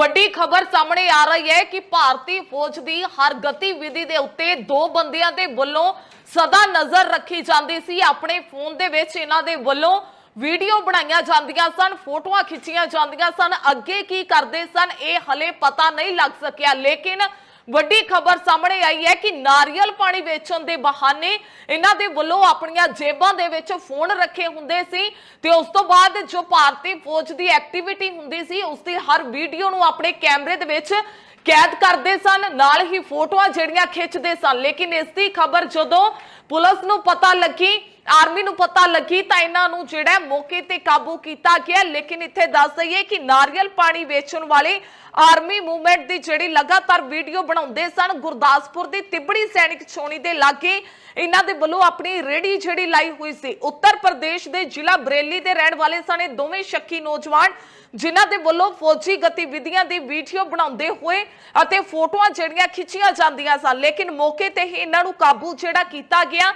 ਵੱਡੀ ਖਬਰ ਸਾਹਮਣੇ ਆ ਰਹੀ ਹੈ ਕਿ ਭਾਰਤੀ ਫੌਜ ਦੀ ਹਰ ਗਤੀਵਿਧੀ ਦੇ ਉੱਤੇ ਦੋ ਬੰਦਿਆਂ ਦੇ ਵੱਲੋਂ ਸਦਾ ਨਜ਼ਰ ਰੱਖੀ ਜਾਂਦੀ ਸੀ। ਆਪਣੇ ਫੋਨ ਦੇ ਵਿੱਚ ਇਹਨਾਂ ਦੇ ਵੱਲੋਂ ਵੀਡੀਓ ਬਣਾਈਆਂ ਜਾਂਦੀਆਂ ਸਨ, ਫੋਟੋਆਂ ਖਿੱਚੀਆਂ ਜਾਂਦੀਆਂ ਸਨ। ਅੱਗੇ ਕੀ ਕਰਦੇ ਸਨ, ਇਹ ਹਲੇ ਪਤਾ ਨਹੀਂ ਲੱਗ ਸਕਿਆ। ਲੇਕਿਨ ਵੱਡੀ ਖਬਰ ਸਾਹਮਣੇ ਆਈ ਹੈ ਕਿ ਨਾਰੀਅਲ ਪਾਣੀ ਵੇਚਣ ਦੇ ਬਹਾਨੇ ਇਹਨਾਂ ਦੇ ਵੱਲੋਂ ਆਪਣੀਆਂ ਜੇਬਾਂ ਦੇ ਵਿੱਚ ਫੋਨ ਰੱਖੇ ਹੁੰਦੇ ਸੀ ਤੇ ਉਸ ਤੋਂ ਬਾਅਦ ਜੋ ਭਾਰਤੀ ਫੌਜ ਦੀ ਐਕਟੀਵਿਟੀ ਹੁੰਦੀ ਸੀ, ਉਸ ਦੀ ਹਰ ਵੀਡੀਓ ਨੂੰ ਆਪਣੇ ਕੈਮਰੇ ਦੇ ਵਿੱਚ ਕੈਦ ਕਰਦੇ ਸਨ। ਨਾਲ ਹੀ ਫੋਟੋਆਂ ਜਿਹੜੀਆਂ ਖਿੱਚਦੇ ਸਨ। ਲੇਕਿਨ ਇਸ ਦੀ ਖਬਰ ਜਦੋਂ ਪੁਲਿਸ ਨੂੰ ਪਤਾ ਲੱਗੀ ਆਰਮੀ ਨੂੰ ਪਤਾ ਲੱਗੀ ਤਾਂ ਇਹਨਾਂ ਨੂੰ ਜਿਹੜਾ ਮੌਕੇ ਤੇ ਕਾਬੂ ਕੀਤਾ ਗਿਆ। ਲੇਕਿਨ ਇੱਥੇ ਦੱਸ ਦਈਏ ਕਿ ਨਾਰੀਅਲ ਪਾਣੀ ਵੇਚਣ ਵਾਲੇ ਆਰਮੀ ਮੂਵਮੈਂਟ ਦੀ ਜਿਹੜੀ ਲਗਾਤਾਰ ਵੀਡੀਓ ਬਣਾਉਂਦੇ ਸਨ, ਗੁਰਦਾਸਪੁਰ ਦੀ ਤਿਬੜੀ ਸੈਨਿਕ ਛੋਣੀ ਦੇ ਲਾਗੇ ਇਹਨਾਂ ਦੇ ਵੱਲੋਂ ਆਪਣੀ ਰੇੜੀ ਜਿਹੜੀ ਲਾਈ ਹੋਈ ਸੀ। ਉੱਤਰ ਪ੍ਰਦੇਸ਼ ਦੇ ਜ਼ਿਲ੍ਹਾ ਬਰੇਲੀ ਦੇ ਰਹਿਣ ਵਾਲੇ ਸਨ ਇਹ ਦੋਵੇਂ ਸ਼ੱਕੀ ਨੌਜਵਾਨ, ਜਿਨ੍ਹਾਂ ਦੇ ਵੱਲੋਂ ਫੌਜੀ ਗਤੀਵਿਧੀਆਂ ਦੀ ਵੀਡੀਓ ਬਣਾਉਂਦੇ ਹੋਏ ਅਤੇ ਫੋਟੋਆਂ ਜਿਹੜੀਆਂ ਖਿੱਚੀਆਂ ਜਾਂਦੀਆਂ ਸਨ। ਲੇਕਿਨ ਮੌਕੇ ਤੇ ਹੀ ਇਹਨਾਂ ਨੂੰ ਕਾਬੂ ਜਿਹੜਾ ਕੀਤਾ ਗਿਆ।